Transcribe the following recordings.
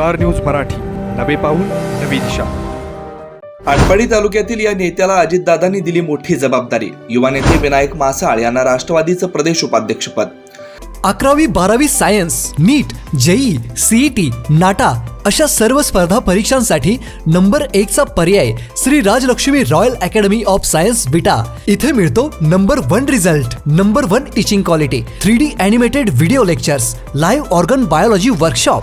Star news Marathi. नवे पाऊल नवी दिशा. आटपाडी तालुक्यातील या नेत्याला अजितदादांनी दिली मोठी जबाबदारी. युवा नेते विनायक मासाळ यांना राष्ट्रवादीचं प्रदेश उपाध्यक्षपद. अकरावी बारावी science NEET JEE CET NATA अशा सर्व स्पर्धा परीक्षांसाठी नंबर एकचा पर्याय Shri Rajlakshmi royal academy of science Vita इथे मिळतो number one result number one teaching quality three D animated video lectures live organ biology workshop.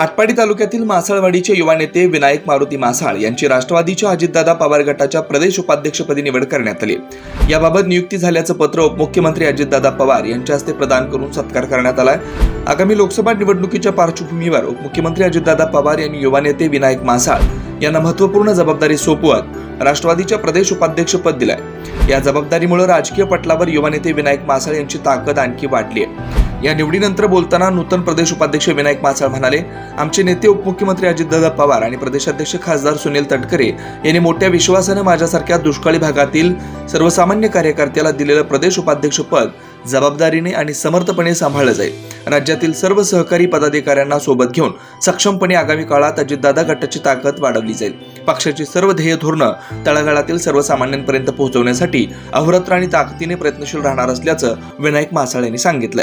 Atpadi तालुक्यातील मासाळवाडीचे युवा नेते विनायक मारुती मासाळ यांची राष्ट्रवादीच्या अजितदादा पवार गटाच्या प्रदेश उपाध्यक्षपदी निवड करण्यात आली. याबाबत नियुक्ती झाल्याचं पत्र उपमुख्यमंत्री अजितदादा पवार यांच्या हस्ते प्रदान करून सत्कार करण्यात आला आगामी लोकसभा निवडणुकीच्या पार्श्वभूमीवर उपमुख्यमंत्री अजितदादा पवार यांनी युवा नेते विनायक मासाळ यांना महत्त्वपूर्ण जबाबदारी सोपवत राष्ट्रवादीच्या प्रदेश उपाध्यक्षपद दिलंय. या जबाबदारीमुळे राजकीय पटलावर युवा नेते विनायक मासाळ यांची ताकद आणखी वाढली आहे या निवडीनंतर बोलताना नूतन प्रदेश उपाध्यक्ष विनायक मासाळ म्हणाले आमचे नेते उपमुख्यमंत्री अजितदादा पवार आणि प्रदेशाध्यक्ष खासदार सुनील तटकरे यांनी मोठ्या विश्वासानं माझ्यासारख्या दुष्काळी भागातील सर्वसामान्य कार्यकर्त्याला दिलेलं प्रदेश उपाध्यक्ष पद जबाबदारीने आणि समर्थपणे सांभाळलं जाईल. राज्यातील सर्व सहकारी पदाधिकाऱ्यांना सोबत घेऊन सक्षमपणे आगामी काळात अजितदादा गटाची ताकद वाढवली जाईल. पक्षाची सर्व ध्येय धोरणं तळागाळातील सर्वसामान्यांपर्यंत पोहोचवण्यासाठी अहोरात्र आणि ताकदीने प्रयत्नशील राहणार असल्याचं विनायक मासाळ यांनी सांगितलं